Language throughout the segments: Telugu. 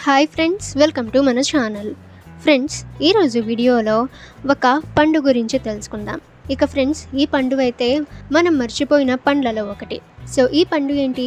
హాయ్ ఫ్రెండ్స్ వెల్కమ్ టు మన ఛానల్. ఫ్రెండ్స్ ఈరోజు వీడియోలో ఒక పండు గురించి తెలుసుకుందాం. ఇక ఫ్రెండ్స్ ఈ పండు అయితే మనం మర్చిపోయిన పండ్లలో ఒకటి. సో ఈ పండు ఏంటి?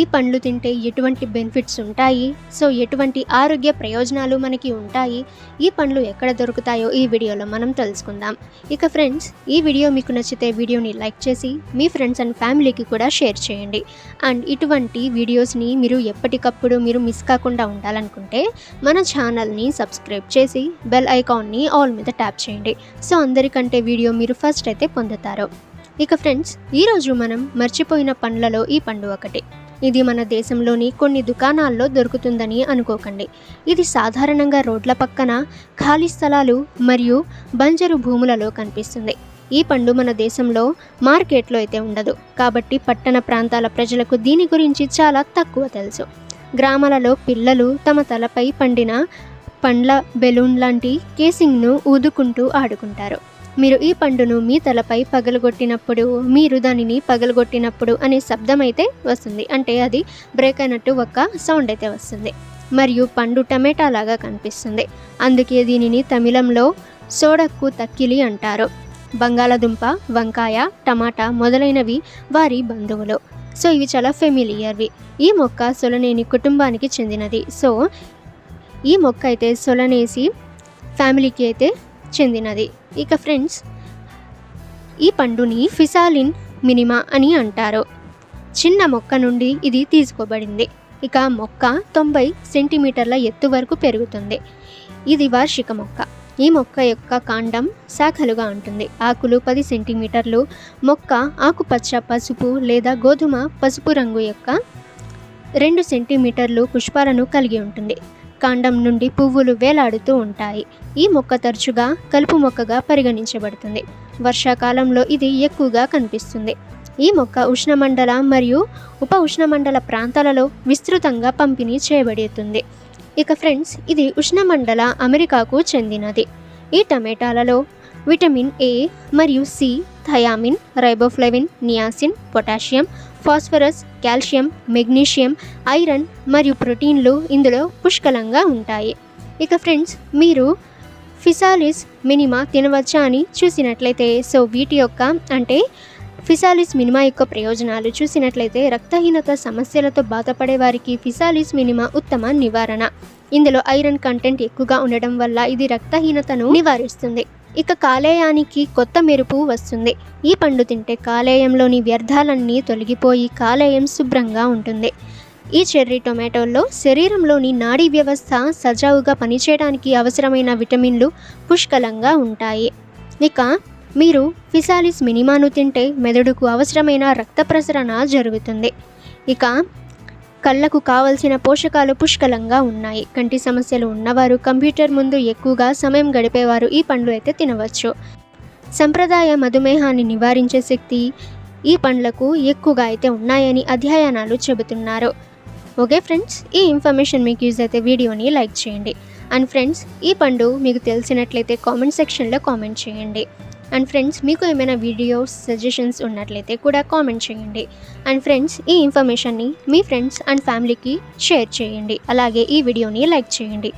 ఈ పండ్లు తింటే ఎటువంటి బెనిఫిట్స్ ఉంటాయి? సో ఎటువంటి ఆరోగ్య ప్రయోజనాలు మనకి ఉంటాయి? ఈ పండ్లు ఎక్కడ దొరుకుతాయో ఈ వీడియోలో మనం తెలుసుకుందాం. ఇక ఫ్రెండ్స్ ఈ వీడియో మీకు నచ్చితే వీడియోని లైక్ చేసి మీ ఫ్రెండ్స్ అండ్ ఫ్యామిలీకి కూడా షేర్ చేయండి. అండ్ ఇటువంటి వీడియోస్ని మీరు ఎప్పటికప్పుడు మీరు మిస్ కాకుండా ఉండాలనుకుంటే మన ఛానల్ని సబ్స్క్రైబ్ చేసి బెల్ ఐకాన్ని ఆల్ మీద ట్యాప్ చేయండి. సో అందరికంటే వీడియో మీరు ఫస్ట్ అయితే పొందుతారు. ఇక ఫ్రెండ్స్ ఈరోజు మనం మర్చిపోయిన పండ్లలో ఈ పండు ఒకటి. ఇది మన దేశంలోని కొన్ని దుకాణాల్లో దొరుకుతుందని అనుకోకండి. ఇది సాధారణంగా రోడ్ల పక్కన ఖాళీ స్థలాలు మరియు బంజరు భూములలో కనిపిస్తుంది. ఈ పండు మన దేశంలో మార్కెట్లో అయితే ఉండదు. కాబట్టి పట్టణ ప్రాంతాల ప్రజలకు దీని గురించి చాలా తక్కువ తెలుసు. గ్రామాలలో పిల్లలు తమ తలపై పండిన పండ్ల బెలూన్ లాంటి కేసింగ్ను ఊదుకుంటూ ఆడుకుంటారు. మీరు ఈ పండును మీ తలపై పగలగొట్టినప్పుడు మీరు దానిని పగలగొట్టినప్పుడు అనే శబ్దం అయితే వస్తుంది. అంటే అది బ్రేక్ అయినట్టు ఒక సౌండ్ అయితే వస్తుంది. మరియు పండు టమాటా లాగా కనిపిస్తుంది. అందుకే దీనిని తమిళంలో సోడక్కు తక్కిలి అంటారు. బంగాళదుంప వంకాయ టమాటా మొదలైనవి వారి బంధువులు. సో ఇవి చాలా ఫెమిలియర్వి. ఈ మొక్క సొలనేని కుటుంబానికి చెందినది. సో ఈ మొక్క అయితే సొలనేసి ఫ్యామిలీకి అయితే చెందినది. ఇక ఫ్రెండ్స్ ఈ పండుని ఫిసాలిన్ మినిమా అని అంటారు. చిన్న మొక్క నుండి ఇది తీసుకోబడింది. ఇక మొక్క తొంభై సెంటీమీటర్ల ఎత్తు వరకు పెరుగుతుంది. ఇది వార్షిక మొక్క. ఈ మొక్క యొక్క కాండం శాఖలుగా ఉంటుంది. ఆకులు పది సెంటీమీటర్లు మొక్క ఆకుపచ్చ పసుపు లేదా గోధుమ పసుపు రంగు యొక్క రెండు సెంటీమీటర్లు పుష్పాలను కలిగి ఉంటుంది. కాండం నుండి పువ్వులు వేలాడుతూ ఉంటాయి. ఈ మొక్క తరచుగా కలుపు మొక్కగా పరిగణించబడుతుంది. వర్షాకాలంలో ఇది ఎక్కువగా కనిపిస్తుంది. ఈ మొక్క ఉష్ణమండల మరియు ఉప ఉష్ణమండల ప్రాంతాలలో విస్తృతంగా పంపిణీ చేయబడుతుంది. ఇక ఫ్రెండ్స్ ఇది ఉష్ణమండల అమెరికాకు చెందినది. ఈ టమాటాలలో విటమిన్ ఏ మరియు C thiamine riboflavin niacin potassium phosphorus calcium magnesium iron మరియు ప్రోటీన్లు ఇందులో పుష్కలంగా ఉంటాయి. ఇక ఫ్రెండ్స్ మీరు ఫిసాలిస్ మినిమా తినవచ్చా అని చూసినట్లయితే సో వీటి యొక్క అంటే ఫిసాలిస్ మినిమా యొక్క ప్రయోజనాలు చూసినట్లయితే రక్తహీనత సమస్యలతో బాధపడే వారికి ఫిసాలిస్ మినిమా ఉత్తమ నివారణ. ఇందులో ఐరన్ కంటెంట్ ఎక్కువగా ఉండడం వల్ల ఇది రక్తహీనతను నివారిస్తుంది. ఇక కాలేయానికి కొత్త మెరుపు వస్తుంది. ఈ పండు తింటే కాలేయంలోని వ్యర్థాలన్నీ తొలగిపోయి కాలేయం శుభ్రంగా ఉంటుంది. ఈ చెర్రీ టొమాటోల్లో శరీరంలోని నాడీ వ్యవస్థ సజావుగా పనిచేయడానికి అవసరమైన విటమిన్లు పుష్కలంగా ఉంటాయి. ఇక మీరు ఫిసాలిస్ మినిమాను తింటే మెదడుకు అవసరమైన రక్త ప్రసరణ జరుగుతుంది. ఇక కళ్ళకు కావలసిన పోషకాలు పుష్కలంగా ఉన్నాయి. కంటి సమస్యలు ఉన్నవారు కంప్యూటర్ ముందు ఎక్కువగా సమయం గడిపేవారు ఈ పండ్లు అయితే తినవచ్చు. సంప్రదాయ మధుమేహాన్ని నివారించే శక్తి ఈ పండ్లకు ఎక్కువగా అయితే ఉన్నాయని అధ్యయనాలు చెబుతున్నారు. ఓకే ఫ్రెండ్స్ ఈ ఇన్ఫర్మేషన్ మీకు యూజ్ అయితే వీడియోని లైక్ చేయండి. అండ్ ఫ్రెండ్స్ ఈ పండు మీకు తెలిసినట్లయితే కామెంట్ సెక్షన్లో కామెంట్ చేయండి. అండ్ ఫ్రెండ్స్ మీకు ఏమైనా వీడియోస్ సజెషన్స్ ఉన్నట్లయితే కూడా కామెంట్ చేయండి. అండ్ ఫ్రెండ్స్ ఈ ఇన్ఫర్మేషన్ని మీ ఫ్రెండ్స్ అండ్ ఫ్యామిలీకి షేర్ చేయండి. అలాగే ఈ వీడియోని లైక్ చేయండి.